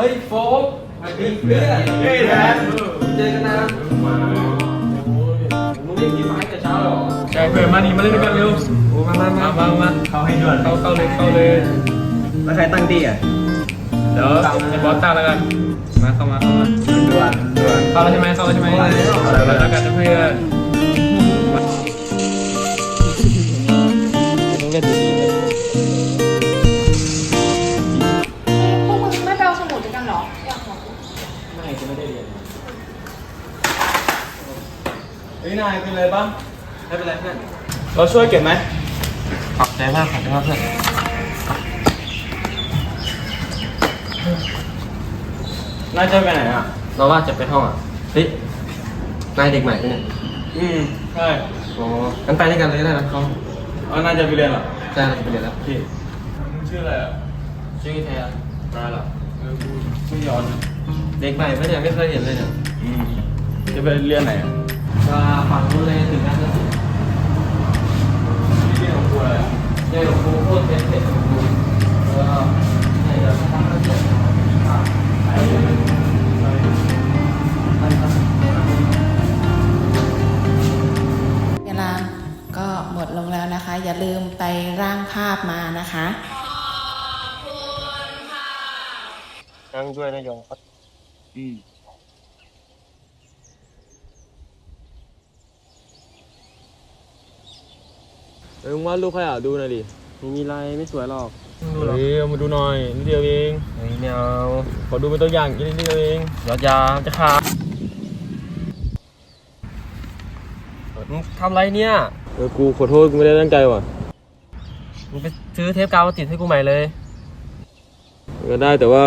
เฮ้ยโฟกสวัสดีเพื่อนเฮ้ยแทนเจอกันนะมาโอ้ยมึงเล่นกี่ไม้แต่เช้าหรอใช่เพื่อนมานี่มาเล่นด้วยกันเร็วโอ้มามามามามาเข้าให้ด่วนเข้าเข้าเลยเข้าเลยแล้วใครตั้งตีอะเดี๋ยวไอ้บอสตั้งแล้วกันมาเข้ามาเข้ามาด่วนด่วนเข้าแล้วใช่ไหมเข้าแล้วใช่ไหมเข้าแล้วกันเพื่อน เฮ้ยนายเป็นไรบ้างไม่เป็นไรเพื่อนเราช่วยเก็บไหมขอบใจมากขอบใจมากเพื่อนนายจะไปไหนอะ เราว่าจะไปห้องอะเฮ้ยนายเด็กใหม่ปะเนี่ยอืมใช่โอ้งั้นไปด้วยกันเลยก็ได้นะเขาเอานายจะไปเรียนเหรอใช่เราจะไปเรียนแล้วพี่มึงชื่ออะไรอะชื่อแทนนายเหรอเออกูชื่อยอนนะเด็กใหม่ปะเนี่ยไม่เคยเห็นเลยเนี่ยอืมจะไปเรียนไหนอะ ก็ฝั่งนู้นเลยถึงกันแล้วที่เรียนของกูอะไรอะเดี๋ยวครูพูดเป็นเสร็จครูแล้วก็ให้เราทำเสร็จไปเลยไปเวลาก็หมดลงแล้วนะคะ อย่าลืมไปร่างภาพมานะคะนั่งด้วยนะยองอืม เออมึงวาดรูปใครอะดูหน่อยดิไม่มีไรไม่สวยหรอกเฮ้ยเอามาดูหน่อยนิดเดียวเองเฮ้ยไม่เอาขอดูเป็นตัวอย่างนิดเดียวเองยอดยาจะขาดมึงทำไรเนี่ยเออกูขอโทษกูไม่ได้ตั้งใจว่ะมึงไปซื้อเทปกาวมาติดให้กูใหม่เลยก็ได้แต่ว่า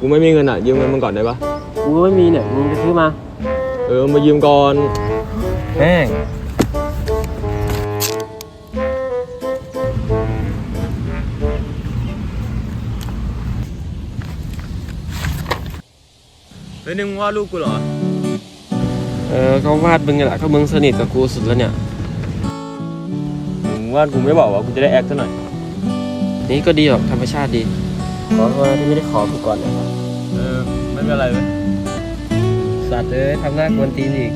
กูไม่มีเงินอะยืมเงินมึงก่อนได้ปะกูไม่มีเนี่ยมึงไปซื้อมา เออมายืมก่อนแม่ง เฮ้ยนึงวาดรูปกูเหรอ เออเขาวาดมึงไงแหละเขามึงสนิทกับกูสุดแล้วเนี่ย มึงวาดกูไม่บอกว่ากูจะได้แอคซะหน่อย นี่ก็ดีหรอกธรรมชาติดี ขอโทษนะที่ไม่ได้ขอกูก่อนเนี่ยเออ ไม่เป็นไรเว้ยสัตว์เอ้ยทำหน้ากวนตีนอีก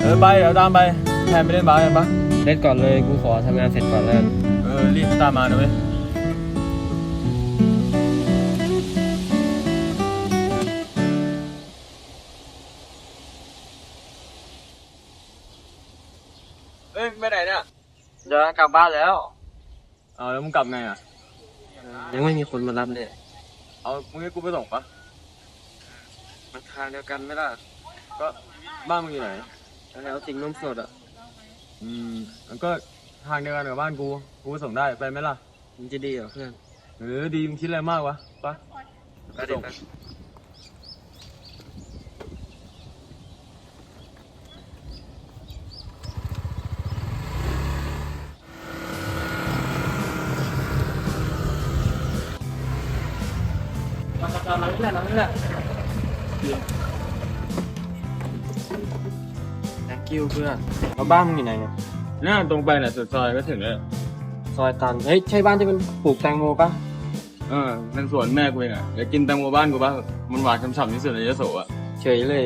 เออไปเดี๋ยวตามไป แทนไปเล่นบาสกันปะเล่นก่อนเลยกูขอทำงานเสร็จก่อนแล้วกัน เออรีบตามมานะเว้ย กลับบ้านแล้ว เอาแล้วมึงกลับไงอะ ยังไม่มีคนมารับเลยเอามึงให้กูไปส่งปะมันทางเดียวกันไหมล่ะก็บ้านมึงอยู่ไหน แล้วสิ่งนมสดอะ อืมมันก็ทางเดียวกันกับบ้านกู กูส่งได้ไปไหมล่ะมันจะดีเหรอเพื่อนเออดีมึงคิดอะไรมากวะปะไปดิไทำอะไรนี่แหละนี่แหละ thank you เพื่อนแล้วบ้านมึงอยู่ไหนเนี่ยน่าตรงไปแหละสุดซอยก็ถึงแล้วซอยตัน เฮ้ย ใช่บ้านที่มันปลูกแตงโมปะเออเป็นสวนแม่กูเองอะอยากกินแตงโมบ้านกูปะมันหวานฉ่ำๆที่สุดในยโสอะเฉยเลย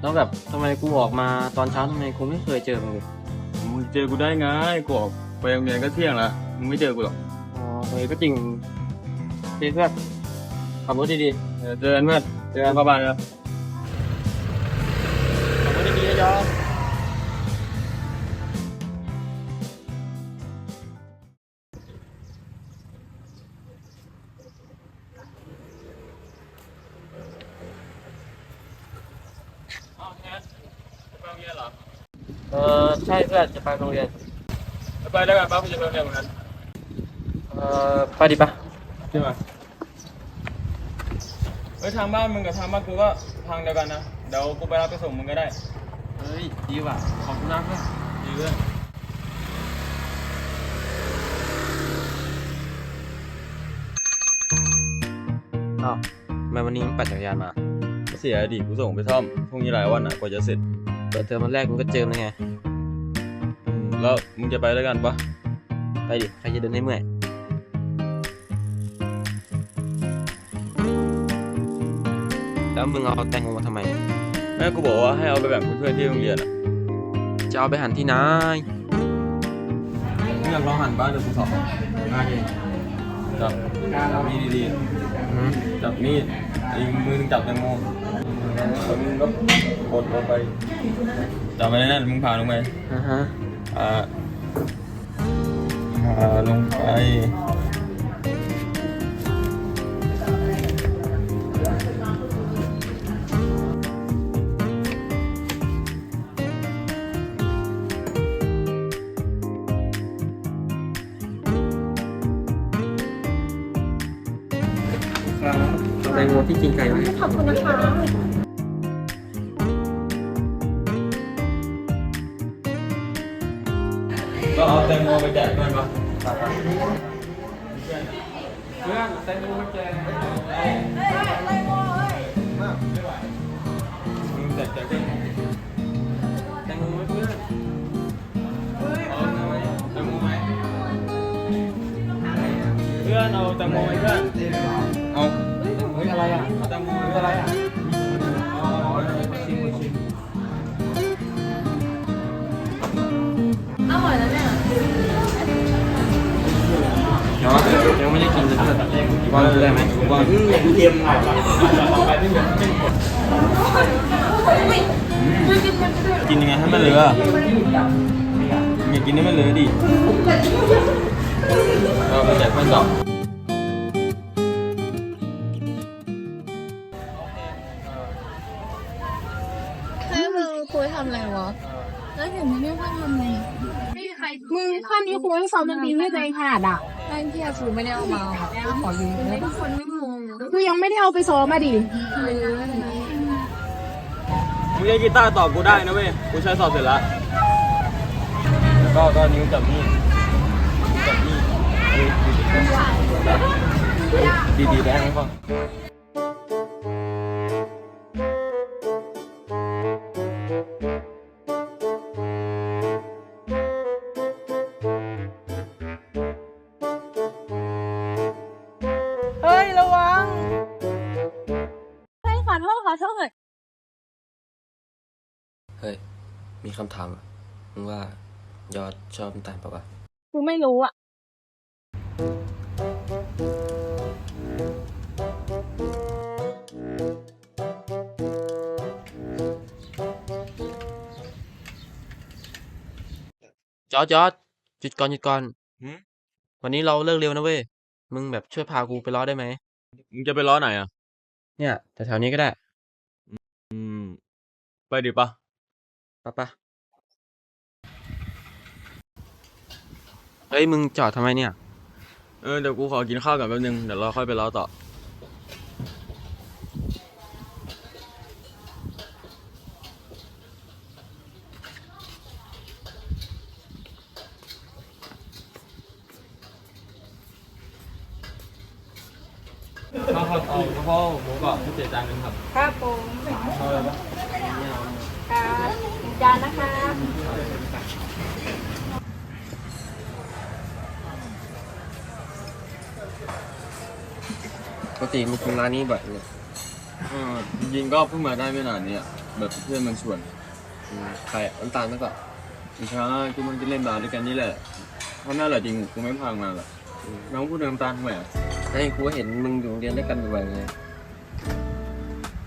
แล้วแบบทำไมกูออกมาตอนเช้าทำไมกูไม่เคยเจอมึงเลยมึงเจอกูได้ไงกูออกไปโรงเรียนก็เที่ยงแล้วมึงไม่เจอกูหรอก อ๋อเฮ้ยก็จริงพี่เพื่อนขับรถดี เออเจอกันเมื่อเจอกันประมาณแล้วๆขับรถดีๆนะยอมไปโรงเรียนเหรอเออใช่เพื่อนจะไปโรงเรียน ไปแล้วกันป้ากูจะไปโรงเรียนเหมือนกันเออไปดิปะใช่ไหมเฮ้ย ทางบ้านมึงกับทางบ้านกูก็ทางเดียวกันนะเดี๋ยวกูไปรับไปส่งมึงก็ได้ เฮ้ยดีว่ะขอบคุณมากเพื่อนดีเพื่อนอ้าวทำไมวันนี้มึงปั่นจักรยานมาเสียดิกูส่งไปซ่อมพรุ่งนี้หลายวันอะกว่าจะเสร็จเปิดเทอมวันแรกมึงก็เจอมันไง อืมแล้วมึงจะไปด้วยกันปะไปดิ ใครจะเดินให้เมื่อย แล้วมึงเอาแตงโมมาทำไม แม่กูบอกว่าให้เอาไปแบ่งเพื่อนๆที่โรงเรียนอะจะเอาไปหั่นที่ไหนมึงอยากลองหันบ้านเดี๋ยวกูสอนมาดิจับมีดดีๆจับมีดอีกมือหนึงจับแตงโมแล้วมึงก็กดลงไปจับไปนั่นมึงผ่าลงไป อ่าฮะ อ่าผ่าลงไป งโมที่กินไก่ไหมขอบคุณนะคะก็เอาแตงโมไปแจกเพื่อนปะเพื่อนแตงโมมาแจกมึงแจกแจกเพื่อนแตงโมให้เพื่อนเอาแตงโมไหมแตงโมไหมเพื่อนเอาแตงโมไหมเพื่อนเอะไรอะออะไรอะอ๋อชิมชิมอร่อยแล้วเนี่ยเนาะยังไม่ได้กินเลยเพื่อนวางได้ไหมวางเทียมหน่อยต่อไปไม่เหมือนไม่หมดกินยังไงให้มันเหลืออย่ากินให้มันเหลือดิเราไปแจกเพื่อนต่อำอะไรวะแล้วเห็นมึงไม่ค่อยทำไงมึงข้อนี้คุยให้ซ้อมมันดีไม่ใจขาดอะไอ้เพียคือไม่ได้เอามาขอยืมทุกคนไม่งงคือยังไม่ได้เอาไปซ้อมมาดิมึงใช้กีตาร์ตอบกูได้นะเว้ย กูใช้สอบเสร็จแล้วแล้วก็ก็นิ้วจับนี่จับนี่ดีดีๆแบงค์ให้ฟังเเฮ้ย มีคำถามอะมึงว่ายอดชอบน้ำตาลปะวะ กูไม่รู้อะ จอร์จจอร์จหยุดก่อนหยุดก่อนหืม วันนี้เราเลิกเร็วนะเว้ย มึงแบบช่วยพากูไปล้อได้ไหม มึงจะไปล้อไหนอะ เนี่ยแถวๆนี้ก็ได้ อืม ไปดิปะ ปะปะเฮ้ย มึงจอดทำไมเนี่ย เออ เดี๋ยวกูขอกินข้าวก่อนแป๊บนึง เดี๋ยวเราค่อยไปล้อต่อ ข้าวผัดเอากระเพราหมูกรอบพิเศษจานหนึงครับ ครับผม เอาอะไรบ้างครับ จานนะคะปกติมึงกินร้านนี้บ่อยเลยเออจริงๆก็เพิ่งมาได้ไม่นานเนี้ยแบบเพื่อนมันชวนอืมใครอะน้ำตาลนั่นก็ไม่ใช่กูมันจะเล่นบาสด้วยกันนี่แหละเพราะน่าแหละจริงกูไม่พังมาหรอกน้องพูดเดิมตามทำไมอะไอ้กูก็เห็นมึงอยู่โรงเรียนด้วยกันบ่อยๆไง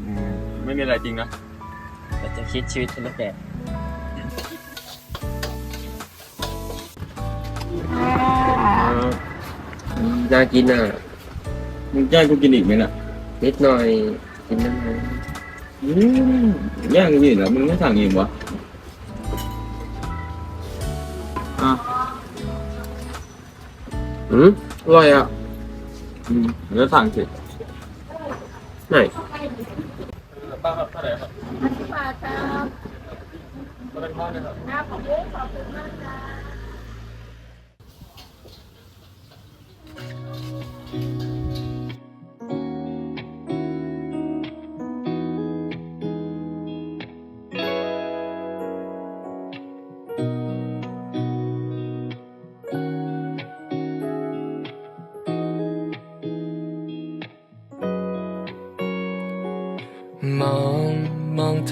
อืมไม่มีอะไรจริงนะ แต่จะคิดชีวิตเป็นแล้วแต่ น่ากินอะมึงแกล้งกูกินอีกไหมน่ะนิดหน่อยกินได้ไหมอืมแย่งกูอีกเหรอมึงไม่สั่งเองวะอะอืมอร่อยอะอืมแล้วสั่งสิไหนป้าครับเท่าไหร่ครับบาทครับก็เป็นข้อนะครับครับผมขอบคุณมากครับ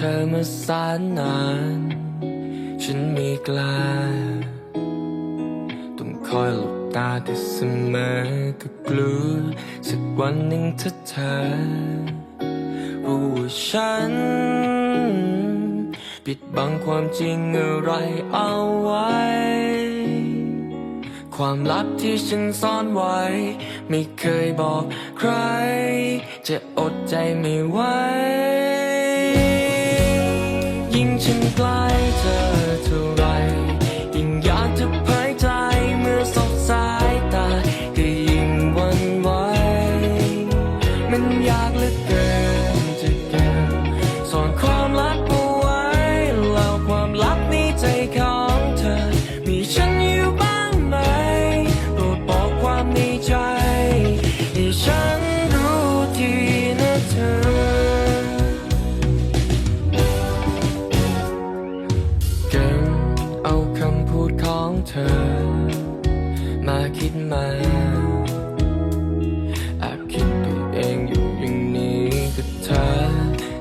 ธอมาแสนนาน ฉันไม่กล้า ต้องคอยหลบตาแต่เสมอก็กลัวสักวันหนึ่งถ้าเธอรู้ว่าฉัน ปิดบังความจริงอะไรเอาไว้ ความลับที่ฉันซ่อนไว้ ไม่เคยบอกใคร จะอดใจไม่ไหว ยิ่ง เธอ มาคิดมาแอบคิดไปเองอยู่อย่างนี้กับเธอ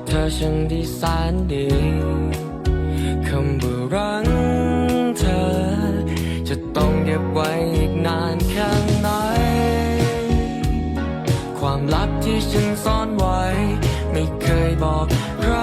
เธอช่างดีแสนดีคำว่ารักเธอ จะต้องเก็บไว้อีกนานแค่ไหนความลับที่ฉันซ่อนไว้ ไม่เคยบอกใคร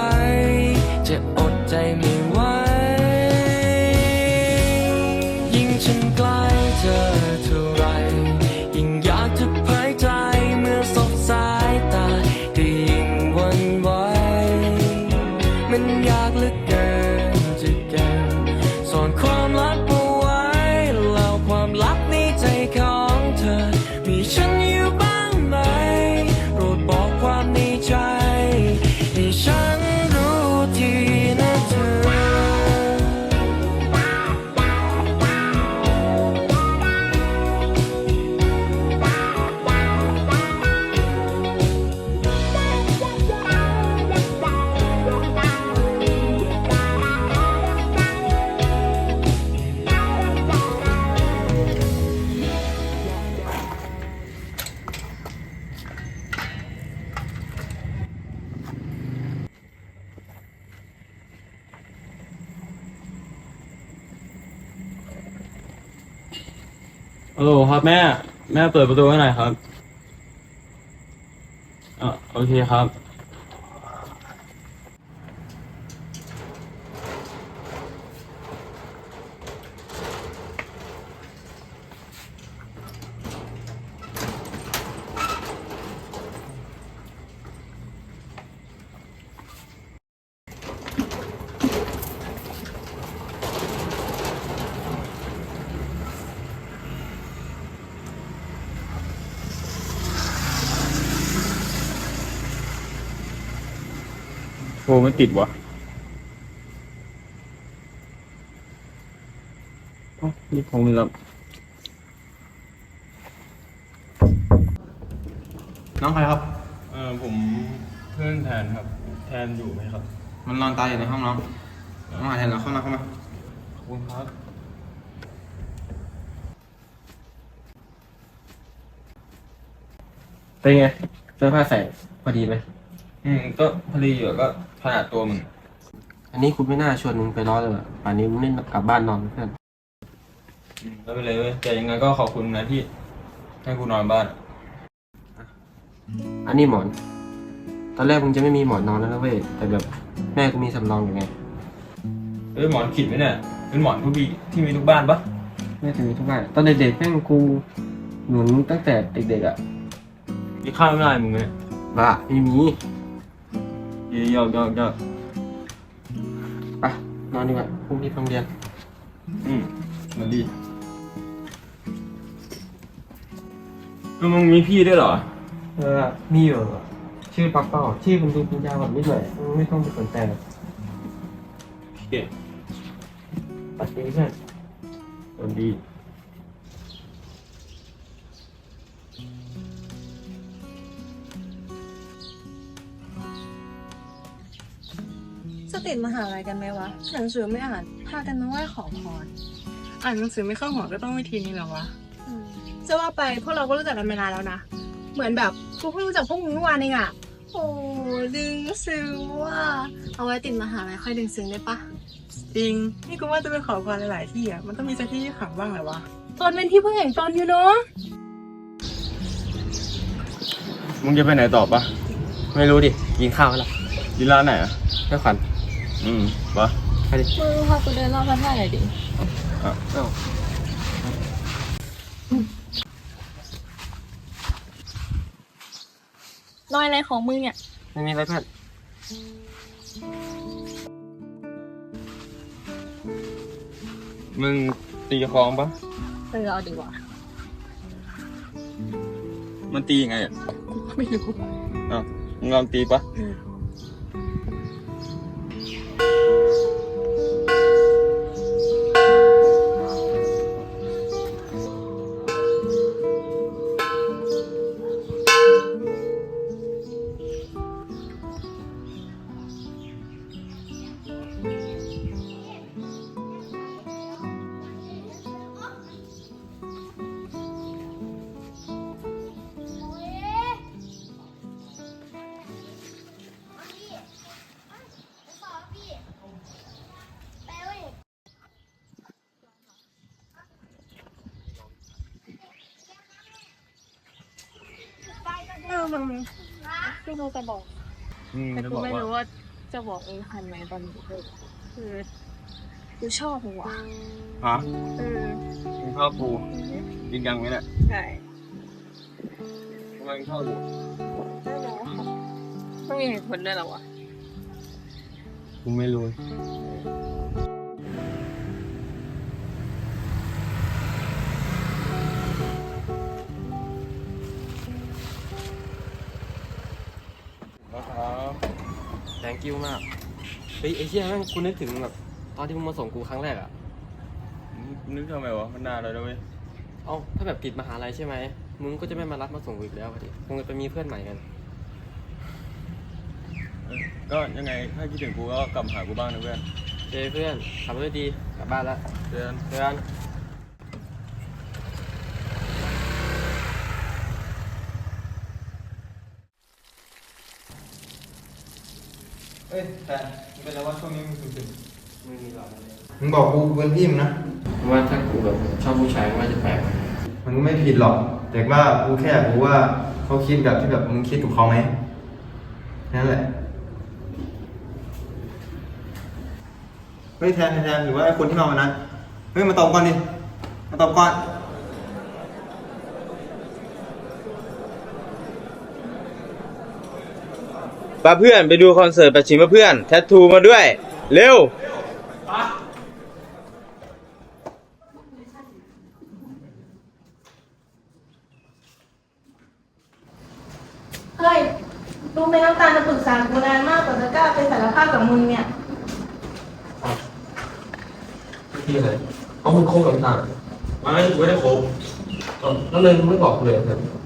ฮัลโหลครับแม่ แม่เปิดประตูให้หน่อยครับอะโอเคครับ โทรไม่ติดวะเอ้านี่คงไม่รับน้องใครครับ เออผมเพื่อนแทนครับ แทนอยู่ไหมครับ มันนอนตายอยู่ในห้องน้องน้องหาแทนเราเข้ามาเข้ามาขอบคุณครับ เป็นไงเสื้อผ้าใส่พอดีไหมอืมก็พอดีอยู่ก็ ขนาดตัวมึง อันนี้คุณไม่น่าชวนมึงไปร้อนเลยว่ะป่านนี้มึงไม่กลับบ้านนอนเพื่อนอืมไม่เป็นไรเว้ยแต่ยังไงก็ขอบคุณนะที่ให้กูนอนบ้าน อันนี้หมอน ตอนแรกมึงจะไม่มีหมอนนอนแล้วนะเว้ย แต่แบบแม่กูมีสำรองอยู่ไง เอ้ยหมอนขิดไหมเนี่ย เป็นหมอนทุกบีที่มีทุกบ้านปะแม่จะมีทุกบ้าน ตอนเด็กๆแม่งกูหนุนตั้งแต่เด็กๆอะ มีข้าวไม่ได้มึงเนี่ยบ้าไม่มี ยยอกยอกยอกไปนอนดีกว่าพรุ่งนี้ไปโรงเรียน อืมมาดีก็มึงมีพี่ด้วยเหรอ เออ มีอยู่ ชื่อปักเป้าชื่อมันดูปัญญาแบบนิดหน่อยมึงไม่ต้องไปสนใจหรอกโอเค ปัดนี้เพื่อนสวัสดี สติดมหาลัยกันไหมวะ หนังสือไม่อ่าน พากันมาไหว้ขอพร อ่านหนังสือไม่เข้าหัวก็ต้องวิธีนี้เหรอวะจะว่าไปพวกเราก็รู้จักกันมานานแล้วนะ เหมือนแบบกูเพิ่งรู้จักพวกมึงเมื่อวานเองอะโอ้ดึงซึ้งว่ะเอาไว้ติดมหาลัยค่อยดึงซึ้งได้ปะจริง นี่กูว่าจะไปขอพรหลายๆที่อะมันต้องมีสักที่ที่ขำบ้างแหละวะตอนเป็นที่เพิ่งเห็นตอนอยู่เนาะมึงจะไปไหนต่อปะไม่รู้ดิกินข้าวแล้วกินร้านไหนอะไม่ขวัญ อืมปะไปดิมึงพากูเดินรอบพระธาตุหน่อยดิอะเอ้ารอยอะไรของมึงเนี่ย ไม่มีอะไรเพื่อนมึงตีคลองปะเออเอาดีกว่ามันตียังไงอะ ไม่รู้อ้าวมึงลองตีปะ มึงที่กูจะบอกอืมแต่จะกูบอกไม่ว่ารู้ว่าจะบอกเองทันไหมตอนนี้คือกูชอบมึงว่ะฮะเออมึงชอบกูจริงจังไหมเนี่ยใช่ทำไมมึงชอบกูไม่มีเหตุผลด้วยหรอวะ กูไม่รู้ thank you มากเฮ้ยไอ้เชี่ยแม่งกูนึกถึงแบบตอนที่มึงมาส่งกูครั้งแรกอะนึกทำไมวะมันนานแล้วนะเว้ยเอ้าถ้าแบบติดมหาลัยใช่ไหมมึงก็จะไม่มารับมาส่งกูอีกแล้วอะดิคงจะไปมีเพื่อนใหม่กันเออก็ยังไงถ้าคิดถึงกูก็กลับมาหากูบ้างนะเพื่อนเจเพื่อนขับรถดีกลับบ้านละเดือน เพื่อน เอ้ยแต่มึงเป็นอะไรวะช่วงนี้มึงซึมไม่มีหรอกๆมึงบอกกูเป็นพี่มึงนะว่าถ้ากูแบบชอบผู้ชายมันก็จะแปลกมันก็ไม่ผิดหรอก แต่ว่ากูแค่อยากรู้ว่าเขาคิดแบบที่แบบมึงคิดกับเขาไหมแค่นั่นแหละเฮ้ยแทนแทนหรือว่าไอ้คนที่มาวันนั้นเฮ้ยมาตอบก่อนดิมาตอบก่อน ป้าเพื่อนไปดูคอนเสิร์ตประชิมเพื่อน แทททูมาด้วย เร็วเฮ้ยรู้ไหมน้ำตาลจะปรึกษากูนานมากกว่าจะกล้าไปสารภาพกับมึงเนี่ย พี่เลยเอามึงคบกับตาไม่กูไม่ได้คบแล้วเลยมึงไม่บอกกูเลยครั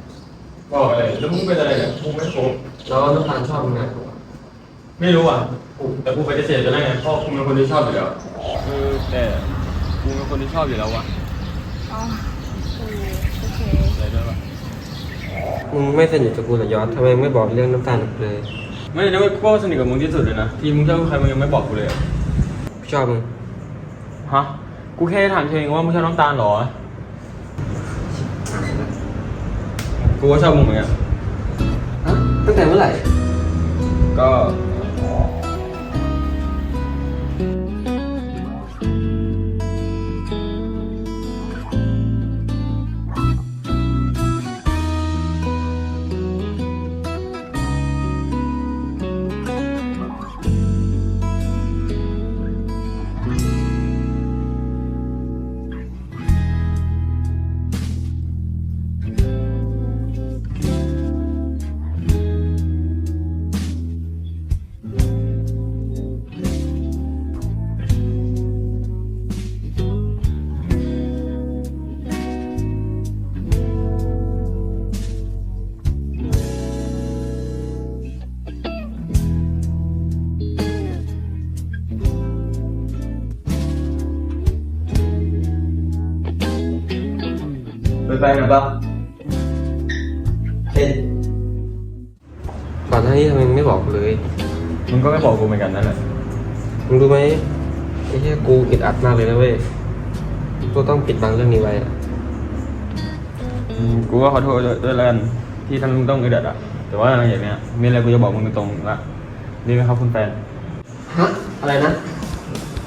บบอกอะไรแล้วมึงเป็นอะไรเนี่ยมึงไม่คบแล้วน้ำตาลชอบมึงไงไม่รู้อะกูแต่กูปฏิเสธไปแล้วไงเพราะกูเป็นคนที่ชอบอยู่แล้วเออแต่กูเป็นคนที่ชอบอยู่แล้ววะอ๋อเออโอเคอะไรด้วยวะมึงไม่สนิทกับกูเหรอยอดทำไมไม่บอกเรื่องน้ำตาลกูเลย ไม่นะเว้ยกูก็สนิทกับมึงที่สุดเลยนะที่มึงชอบใครมึงยังไม่บอกกูเลยอะชอบมึงฮะกูแค่ถามเธอเองว่ามึงชอบน้ำตาลเหรอ กูก็ชอบมึงเหมือนกันฮะตั้งแต่เมื่อไหร่ ก็ ไปไปหน่อยป่ะเฮ้ยก่อนหน้านี้ทำไมมึงไม่บอกกูเลย มึงก็ไม่บอกกูเหมือนกันนั่นแหละ มึงรู้ไหมไอ้แค่กูอึดอัดมากเลยนะเว้ย กูต้องปิดบังเรื่องนี้ไว้อะอืมกูก็ขอโทษด้วยด้วยแล้วกันที่ทำให้มึงต้องอึดอัดอะแต่ว่าอย่างเนี้ยมีอะไรกูจะบอกมึงตรงๆละนี่ไหมครับคุณแฟนฮะ อะไรนะ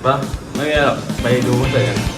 ปะไม่มีอะไรหรอกไปดูคอนเสิร์ตกัน